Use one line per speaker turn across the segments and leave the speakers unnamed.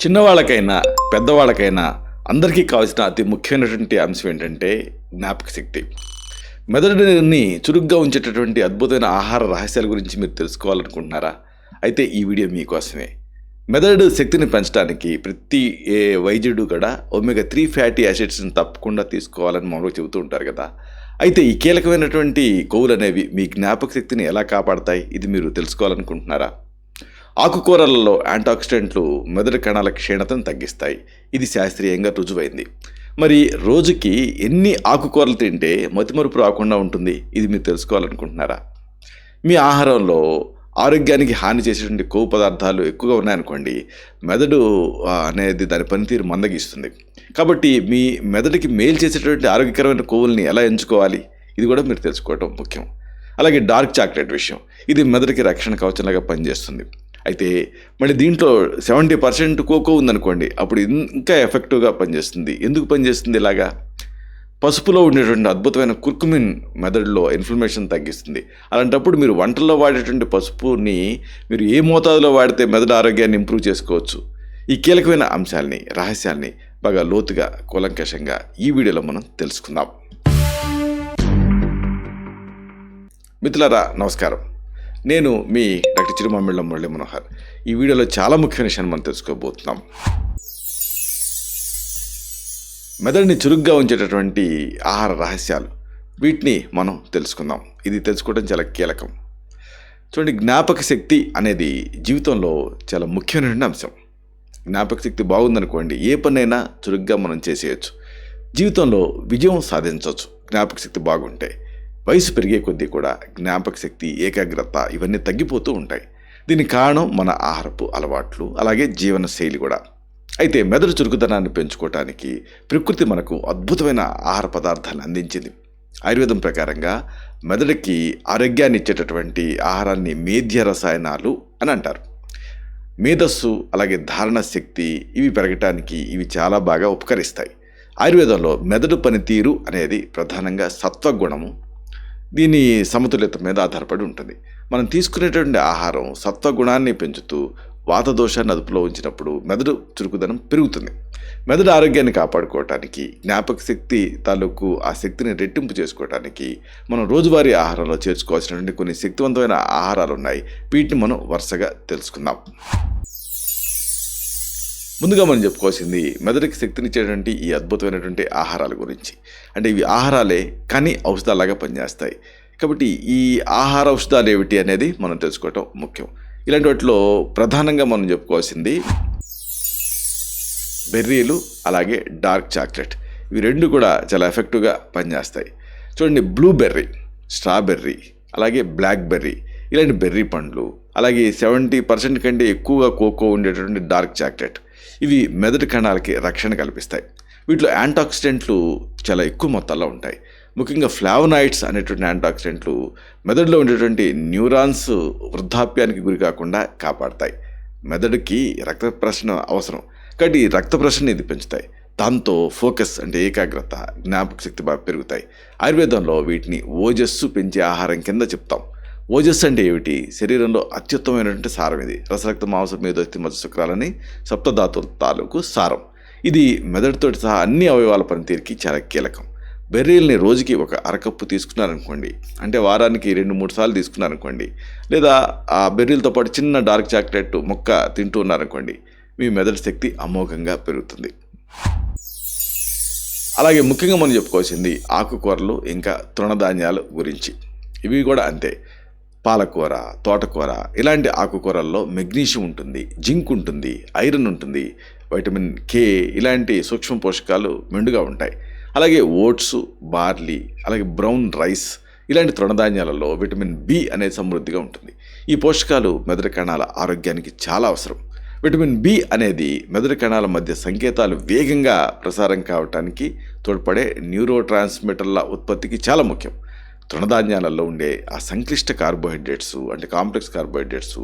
చిన్నవాళ్ళకైనా పెద్దవాళ్ళకైనా అందరికీ కావాల్సిన అతి ముఖ్యమైనటువంటి అంశం ఏంటంటే జ్ఞాపక శక్తి. మెదడుని చురుగ్గా ఉంచేటటువంటి అద్భుతమైన ఆహార రహస్యాల గురించి మీరు తెలుసుకోవాలనుకుంటున్నారా? అయితే ఈ వీడియో మీకోసమే. మెదడు శక్తిని పెంచడానికి ప్రతి ఏ వైద్యుడు కూడా ఒమేగా త్రీ ఫ్యాటీ యాసిడ్స్ని తప్పకుండా తీసుకోవాలని మామూలుగా చెబుతూ ఉంటారు కదా. అయితే ఈ కీలకమైనటువంటి కొవ్వులు అనేవి మీ జ్ఞాపక శక్తిని ఎలా కాపాడతాయి? ఇది మీరు తెలుసుకోవాలనుకుంటున్నారా? ఆకుకూరలలో యాంటాక్సిడెంట్లు మెదడు కణాల క్షీణతను తగ్గిస్తాయి. ఇది శాస్త్రీయంగా రుజువైంది. మరి రోజుకి ఎన్ని ఆకుకూరలు తింటే మతిమరుపు రాకుండా ఉంటుంది? ఇది మీరు తెలుసుకోవాలనుకుంటున్నారా? మీ ఆహారంలో ఆరోగ్యానికి హాని చేసేటువంటి కొవ్వు పదార్థాలు ఎక్కువగా ఉన్నాయనుకోండి మెదడు అనేది దాని పనితీరు మందగిస్తుంది. కాబట్టి మీ మెదడుకి మేలు చేసేటువంటి ఆరోగ్యకరమైన కొవ్వుల్ని ఎలా ఎంచుకోవాలి? ఇది కూడా మీరు తెలుసుకోవటం ముఖ్యం. అలాగే డార్క్ చాక్లెట్ విషయం. ఇది మెదడుకి రక్షణ కవచంలాగా పనిచేస్తుంది. అయితే మళ్ళీ దీంట్లో సెవెంటీ పర్సెంట్ కోకో ఉందనుకోండి అప్పుడు ఇంకా ఎఫెక్టివ్గా పనిచేస్తుంది. ఎందుకు పనిచేస్తుంది ఇలాగా? పసుపులో ఉండేటువంటి అద్భుతమైన కుర్కుమిన్ మెదడులో ఇన్ఫ్లమేషన్ తగ్గిస్తుంది. అలాంటప్పుడు మీరు వంటల్లో వాడేటువంటి పసుపుని మీరు ఏ మోతాదులో వాడితే మెదడు ఆరోగ్యాన్ని ఇంప్రూవ్ చేసుకోవచ్చు? ఈ కీలకమైన అంశాల్ని రహస్యాల్ని బాగా లోతుగా కూలంకషంగా ఈ వీడియోలో మనం తెలుసుకుందాం. మిత్రులారా నమస్కారం. నేను మీ డాక్టర్ చిరుమామిళ్ళ మురళి మనోహర్. ఈ వీడియోలో చాలా ముఖ్యమైన విషయాన్ని మనం తెలుసుకోబోతున్నాం. మెదడుని చురుగ్గా ఉంచేటటువంటి ఆహార రహస్యాలు వీటిని మనం తెలుసుకుందాం. ఇది తెలుసుకోవడం చాలా కీలకం. చూడండి జ్ఞాపక శక్తి అనేది జీవితంలో చాలా ముఖ్యమైన అంశం. జ్ఞాపక శక్తి బాగుందనుకోండి ఏ పనైనా చురుగ్గా మనం చేసేయచ్చు. జీవితంలో విజయం సాధించవచ్చు జ్ఞాపక శక్తి బాగుంటే. వయసు పెరిగే కొద్దీ కూడా జ్ఞాపక శక్తి ఏకాగ్రత ఇవన్నీ తగ్గిపోతూ ఉంటాయి. దీనికి కారణం మన ఆహారపు అలవాట్లు అలాగే జీవన శైలి కూడా. అయితే మెదడు చురుకుదనాన్ని పెంచుకోవటానికి ప్రకృతి మనకు అద్భుతమైన ఆహార పదార్థాలను అందించింది. ఆయుర్వేదం ప్రకారంగా మెదడుకి ఆరోగ్యాన్ని ఇచ్చేటటువంటి ఆహారాన్ని మేధ్య రసాయనాలు అని అంటారు. మేధస్సు అలాగే ధారణ శక్తి ఇవి పెరగటానికి ఇవి చాలా బాగా ఉపకరిస్తాయి. ఆయుర్వేదంలో మెదడు పనితీరు అనేది ప్రధానంగా సత్వగుణము దీని సమతుల్యత మీద ఆధారపడి ఉంటుంది. మనం తీసుకునేటువంటి ఆహారం సత్వగుణాన్ని పెంచుతూ వాత దోషాన్ని అదుపులో ఉంచినప్పుడు మెదడు చురుకుదనం పెరుగుతుంది. మెదడు ఆరోగ్యాన్ని కాపాడుకోవటానికి జ్ఞాపక శక్తి తాలూకు ఆ శక్తిని రెట్టింపు చేసుకోవటానికి మనం రోజువారీ ఆహారంలో చేర్చుకోవాల్సినటువంటి కొన్ని శక్తివంతమైన ఆహారాలు ఉన్నాయి వీటిని మనం వరుసగా తెలుసుకుందాం. ముందుగా మనం చెప్పుకోవాల్సింది మెదడుకి శక్తినిచ్చేటువంటి ఈ అద్భుతమైనటువంటి ఆహారాల గురించి. అంటే ఇవి ఆహారాలే కానీ ఔషధాలాగా పనిచేస్తాయి. కాబట్టి ఈ ఆహార ఔషధాలు ఏమిటి అనేది మనం తెలుసుకోవటం ముఖ్యం. ఇలాంటి వాటిలో ప్రధానంగా మనం చెప్పుకోవాల్సింది బెర్రీలు అలాగే డార్క్ చాక్లెట్. ఇవి రెండు కూడా చాలా ఎఫెక్టివ్గా పనిచేస్తాయి. చూడండి బ్లూబెర్రీ స్ట్రాబెర్రీ అలాగే బ్లాక్ బెర్రీ ఇలాంటి బెర్రీ పండ్లు అలాగే సెవెంటీ పర్సెంట్ కంటే ఎక్కువగా కోకో ఉండేటటువంటి డార్క్ చాక్లెట్. ఇవి మెదడు కణాలకి రక్షణ కల్పిస్తాయి. వీటిలో యాంటాక్సిడెంట్లు చాలా ఎక్కువ మొత్తాల్లో ఉంటాయి. ముఖ్యంగా ఫ్లావనాయిడ్స్ అనేటువంటి యాంటాక్సిడెంట్లు మెదడులో ఉండేటువంటి న్యూరాన్స్ వృద్ధాప్యానికి గురి కాకుండా కాపాడతాయి. మెదడుకి రక్త ప్రశ్న అవసరం. కాబట్టి ఈ రక్త ప్రసరణ ఇది పెంచుతాయి. దాంతో ఫోకస్ అంటే ఏకాగ్రత జ్ఞాపక శక్తి బాగా పెరుగుతాయి. ఆయుర్వేదంలో వీటిని ఓజస్సు పెంచే ఆహారం కింద చెప్తాం. ఓజస్ అంటే ఏమిటి? శరీరంలో అత్యుత్తమైనటువంటి సారం ఇది. రసరక్త మాంసం మీద మధ్య శుక్రాలని సప్తధాతుల తాలూకు సారం. ఇది మెదడుతోటి సహా అన్ని అవయవాల పనితీరుకి చాలా కీలకం. బెర్రీల్ని రోజుకి ఒక అరకప్పు తీసుకున్నారనుకోండి. అంటే వారానికి రెండు మూడు సార్లు తీసుకున్నారనుకోండి. లేదా ఆ బెర్రీలతో పాటు చిన్న డార్క్ చాక్లెట్ మొక్క తింటూ ఉన్నారనుకోండి. మీ మెదడు శక్తి అమోఘంగా పెరుగుతుంది. అలాగే ముఖ్యంగా మనం చెప్పుకోవాల్సింది ఆకుకూరలు ఇంకా తృణధాన్యాలు గురించి. ఇవి కూడా అంతే. పాలకూర తోటకూర ఇలాంటి ఆకుకూరల్లో మెగ్నీషియం ఉంటుంది జింక్ ఉంటుంది ఐరన్ ఉంటుంది వైటమిన్ కే ఇలాంటి సూక్ష్మ పోషకాలు మెండుగా ఉంటాయి. అలాగే ఓట్స్ బార్లీ అలాగే బ్రౌన్ రైస్ ఇలాంటి తృణధాన్యాలలో విటమిన్ బి అనేది సమృద్ధిగా ఉంటుంది. ఈ పోషకాలు మెదడు కణాల ఆరోగ్యానికి చాలా అవసరం. విటమిన్ బి అనేది మెదడు కణాల మధ్య సంకేతాలు వేగంగా ప్రసారం కావటానికి తోడ్పడే న్యూరో ట్రాన్స్మిటర్ల ఉత్పత్తికి చాలా ముఖ్యం. తృణధాన్యాలలో ఉండే ఆ సంక్లిష్ట కార్బోహైడ్రేట్స్ అంటే కాంప్లెక్స్ కార్బోహైడ్రేట్స్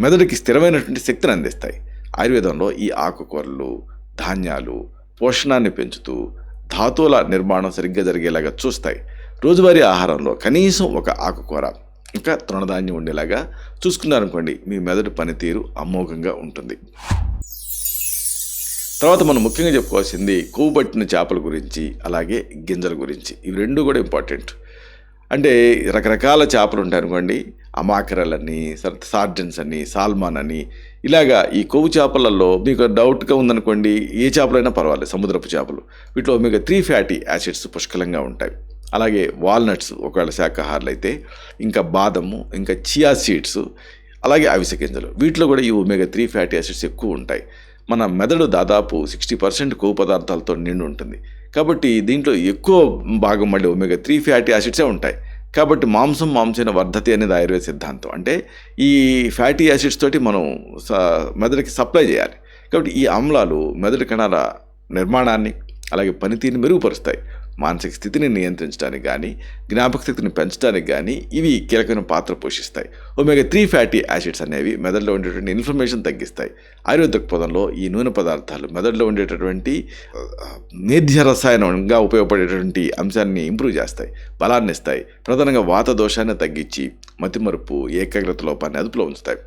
మెదడుకి స్థిరమైనటువంటి శక్తిని అందిస్తాయి. ఆయుర్వేదంలో ఈ ఆకుకూరలు ధాన్యాలు పోషణాన్ని పెంచుతూ ధాతువుల నిర్మాణం సరిగ్గా జరిగేలాగా చూస్తాయి. రోజువారీ ఆహారంలో కనీసం ఒక ఆకుకూర ఇంకా తృణధాన్యం ఉండేలాగా చూసుకున్నారనుకోండి మీ మెదడు పనితీరు అమోఘంగా ఉంటుంది. తర్వాత మనం ముఖ్యంగా చెప్పుకోవాల్సింది కొవ్వు పట్టిన చేపల గురించి అలాగే గింజల గురించి. ఇవి రెండు కూడా ఇంపార్టెంట్. అంటే రకరకాల చేపలు ఉంటాయి అనుకోండి. అమాకరల్ అని సార్జన్స్ అని సాల్మాన్ అని ఇలాగా ఈ కొవ్వు చేపలలో మీకు డౌట్గా ఉందనుకోండి ఏ చేపలైనా పర్వాలేదు సముద్రపు చేపలు. వీటిలో మీకు త్రీ ఫ్యాటీ యాసిడ్స్ పుష్కలంగా ఉంటాయి. అలాగే వాల్నట్స్ ఒకవేళ శాఖాహారాలు అయితే ఇంకా బాదము ఇంకా చియా సీడ్స్ అలాగే అవిసె గింజలు. వీటిలో కూడా ఈ ఒమేగా త్రీ ఫ్యాటీ యాసిడ్స్ ఎక్కువ ఉంటాయి. మన మెదడు దాదాపు సిక్స్టీ పర్సెంట్ కొవ్వు పదార్థాలతో నిండి ఉంటుంది. కాబట్టి దీంట్లో ఎక్కువ భాగం మళ్ళీ ఒమేగా త్రీ ఫ్యాటీ యాసిడ్సే ఉంటాయి. కాబట్టి మాంసం మాంసైన వర్ధతి అనేది ఆయుర్వేద సిద్ధాంతం. అంటే ఈ ఫ్యాటీ యాసిడ్స్ తోటి మనం స- మెదడుకి సప్లై చేయాలి. కాబట్టి ఈ ఆమ్లాలు మెదడు కణాల నిర్మాణాన్ని అలాగే పనితీరుని మెరుగుపరుస్తాయి. మానసిక స్థితిని నియంత్రించడానికి కానీ జ్ఞాపక శక్తిని పెంచడానికి కానీ ఇవి కీలకమైన పాత్ర పోషిస్తాయి. ఒమేగా త్రీ ఫ్యాటీ యాసిడ్స్ అనేవి మెదడులో ఉండేటువంటి ఇన్ఫర్మేషన్ తగ్గిస్తాయి. ఆయుర్వేద దృక్పథంలో ఈ నూనె పదార్థాలు మెదడులో ఉండేటటువంటి ఆ, రసాయనంగా ఉపయోగపడేటువంటి అంశాన్ని ఇంప్రూవ్ చేస్తాయి బలాన్ని ఇస్తాయి. ప్రధానంగా వాత దోషాన్ని తగ్గించి మతిమరుపు ఏకాగ్రత లోపాన్ని అదుపులో ఉంచుతాయి.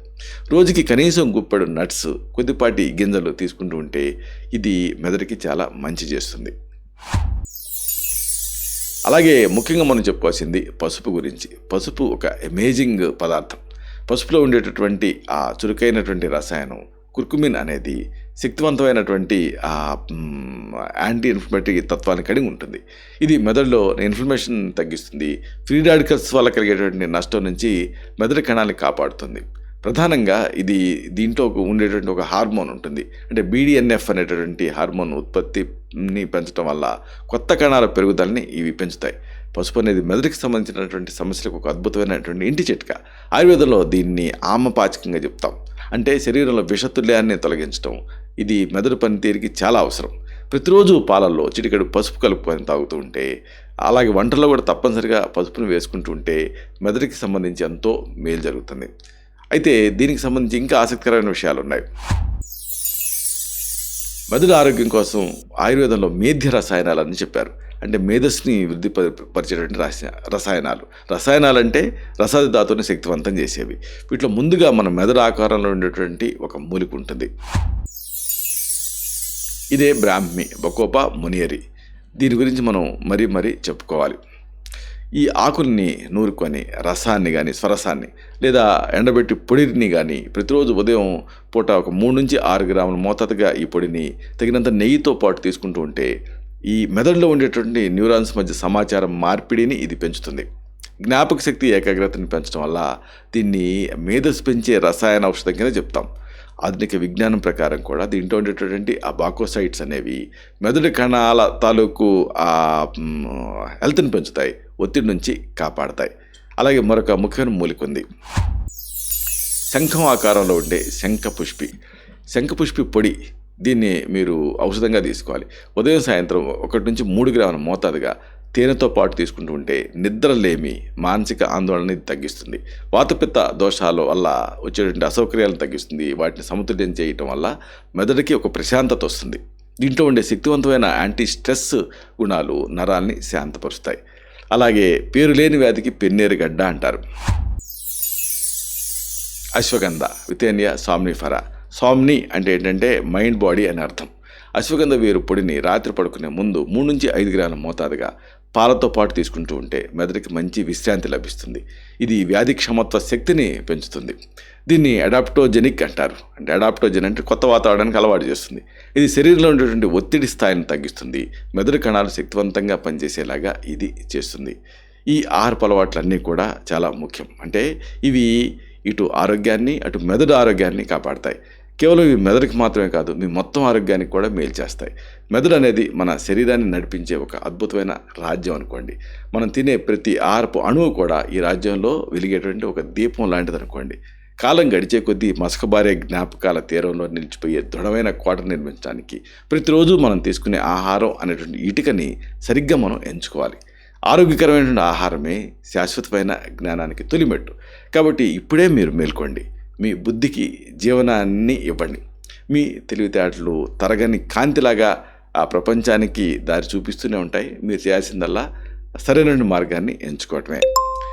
రోజుకి కనీసం గుప్పెడు నట్స్ కొద్దిపాటి గింజలు తీసుకుంటూ ఉంటే ఇది మెదడుకి చాలా మంచి చేస్తుంది. అలాగే ముఖ్యంగా మనం చెప్పుకోవాల్సింది పసుపు గురించి. పసుపు ఒక అమేజింగ్ పదార్థం. పసుపులో ఉండేటటువంటి ఆ చురుకైనటువంటి రసాయనం కుర్కుమిన్ అనేది శక్తివంతమైనటువంటి యాంటీ ఇన్ఫ్లమేటరీ తత్వాన్ని కలిగి ఉంటుంది. ఇది మెదడులో ఇన్ఫ్లమేషన్ తగ్గిస్తుంది. ఫ్రీ రాడికల్స్ వల్ల కలిగేటువంటి నష్టం నుంచి మెదడు కణాన్ని కాపాడుతుంది. ప్రధానంగా ఇది దీంట్లో ఒక ఉండేటువంటి ఒక హార్మోన్ ఉంటుంది. అంటే బీడిఎన్ఎఫ్ అనేటటువంటి హార్మోన్ ఉత్పత్తిని పెంచడం వల్ల కొత్త కణాల పెరుగుదలని ఇవి పెంచుతాయి. పసుపు అనేది మెదడుకి సంబంధించినటువంటి సమస్యలకు ఒక అద్భుతమైనటువంటి ఇంటి చెట్క. ఆయుర్వేదంలో దీన్ని ఆమపాచకంగా చెప్తాం. అంటే శరీరంలో విషతుల్యాన్ని తొలగించడం ఇది మెదడు పనితీరుకి చాలా అవసరం. ప్రతిరోజు పాలల్లో చిటికెడు పసుపు కలుపుకొని తాగుతూ ఉంటే అలాగే వంటల్లో కూడా తప్పనిసరిగా పసుపును వేసుకుంటూ ఉంటే మెదడుకి సంబంధించి ఎంతో మేలు జరుగుతుంది. అయితే దీనికి సంబంధించి ఇంకా ఆసక్తికరమైన విషయాలు ఉన్నాయి మెదడు ఆరోగ్యం కోసం ఆయుర్వేదంలో మేధ్య రసాయనాలు అని చెప్పారు. అంటే మేధస్సుని వృద్ధి పరిచేటువంటి రసాయనాలు రసాయనాలు. అంటే రసాది శక్తివంతం చేసేవి. వీటిలో ముందుగా మన మెదడు ఆకారంలో ఉండేటువంటి ఒక మూలిక ఉంటుంది. ఇదే బ్రాహ్మి బకోప మునియరి. దీని గురించి మనం మరీ మరీ చెప్పుకోవాలి. ఈ ఆకుల్ని నూరుకొని రసాన్ని కానీ స్వరసాన్ని లేదా ఎండబెట్టి పొడిని కానీ ప్రతిరోజు ఉదయం పూట ఒక మూడు నుంచి ఆరు గ్రాముల మోతాదుగా ఈ పొడిని తగినంత నెయ్యితో పాటు తీసుకుంటూ ఉంటే ఈ మెదడులో ఉండేటువంటి న్యూరాన్స్ మధ్య సమాచారం మార్పిడిని ఇది పెంచుతుంది. జ్ఞాపక శక్తి ఏకాగ్రతని పెంచడం వల్ల దీన్ని మేధస్సు పెంచే రసాయన ఔషధం కింద చెప్తాం. ఆధునిక విజ్ఞానం ప్రకారం కూడా దీంట్లో ఉండేటటువంటి ఆ బాకోసైట్స్ అనేవి మెదడు కణాల తాలూకు ఆ హెల్త్ని పెంచుతాయి. ఒత్తిడి నుంచి కాపాడతాయి. అలాగే మరొక ముఖ్యమైన మూలిక ఉంది. శంఖం ఆకారంలో ఉండే శంఖ పుష్పి. శంఖ పుష్పి పొడి దీన్ని మీరు ఔషధంగా తీసుకోవాలి. ఉదయం సాయంత్రం ఒకటి నుంచి మూడు గ్రాముల మోతాదుగా తేనెతో పాటు తీసుకుంటూ ఉంటే నిద్రలేమి మానసిక ఆందోళనని తగ్గిస్తుంది. వాతపిత్త దోషాల వల్ల వచ్చేటువంటి అసౌకర్యాలను తగ్గిస్తుంది. వాటిని సమతుల్యం చేయటం వల్ల మెదడుకి ఒక ప్రశాంతత వస్తుంది. దీంట్లో ఉండే శక్తివంతమైన యాంటీ స్ట్రెస్ గుణాలు నరాల్ని శాంతపరుస్తాయి. అలాగే పేరు లేని వ్యాధికి పెన్నేరు గడ్డ అంటారు. అశ్వగంధ వితేనియా సామ్నిఫరా సామ్ని అంటే ఏంటంటే మైండ్ బాడీ అని అర్థం. అశ్వగంధ వేరు పొడిని రాత్రి పడుకునే ముందు మూడు నుంచి ఐదు గ్రాముల మోతాదుగా పాలతో పాటు తీసుకుంటూ ఉంటే మెదడుకి మంచి విశ్రాంతి లభిస్తుంది. ఇది వ్యాధి క్షమత్వ శక్తిని పెంచుతుంది. దీన్ని అడాప్టోజెనిక్ అంటారు. అంటే అడాప్టోజెన్ అంటే కొత్త వాతావరణానికి అలవాటు చేస్తుంది. ఇది శరీరంలో ఉండేటువంటి ఒత్తిడి స్థాయిని తగ్గిస్తుంది. మెదడు కణాలు శక్తివంతంగా పనిచేసేలాగా ఇది చేస్తుంది. ఈ ఆహారపు అలవాట్లన్నీ కూడా చాలా ముఖ్యం. అంటే ఇవి ఇటు ఆరోగ్యాన్ని అటు మెదడు ఆరోగ్యాన్ని కాపాడతాయి. కేవలం ఇవి మెదడుకి మాత్రమే కాదు మీ మొత్తం ఆరోగ్యానికి కూడా మేలు చేస్తాయి. మెదడు అనేది మన శరీరాన్ని నడిపించే ఒక అద్భుతమైన రాజ్యం అనుకోండి. మనం తినే ప్రతి ఆహారపు అణువు కూడా ఈ రాజ్యంలో వెలిగేటువంటి ఒక దీపం లాంటిది అనుకోండి. కాలం గడిచే కొద్దీ మసకబారే జ్ఞాపకాల తీరంలో నిలిచిపోయే దృఢమైన కోట నిర్మించడానికి ప్రతిరోజు మనం తీసుకునే ఆహారం అనేటువంటి ఇటుకని సరిగ్గా మనం ఎంచుకోవాలి. ఆరోగ్యకరమైనటువంటి ఆహారమే శాశ్వతమైన జ్ఞానానికి తొలిమెట్టు. కాబట్టి ఇప్పుడే మీరు మేల్కోండి. మీ బుద్ధికి జీవనాన్ని ఇవ్వండి. మీ తెలివితేటలు తరగని కాంతిలాగా ఆ ప్రపంచానికి దారి చూపిస్తూనే ఉంటాయి. మీరు చేయాల్సిందల్లా సరైన మార్గాన్ని ఎంచుకోవటమే.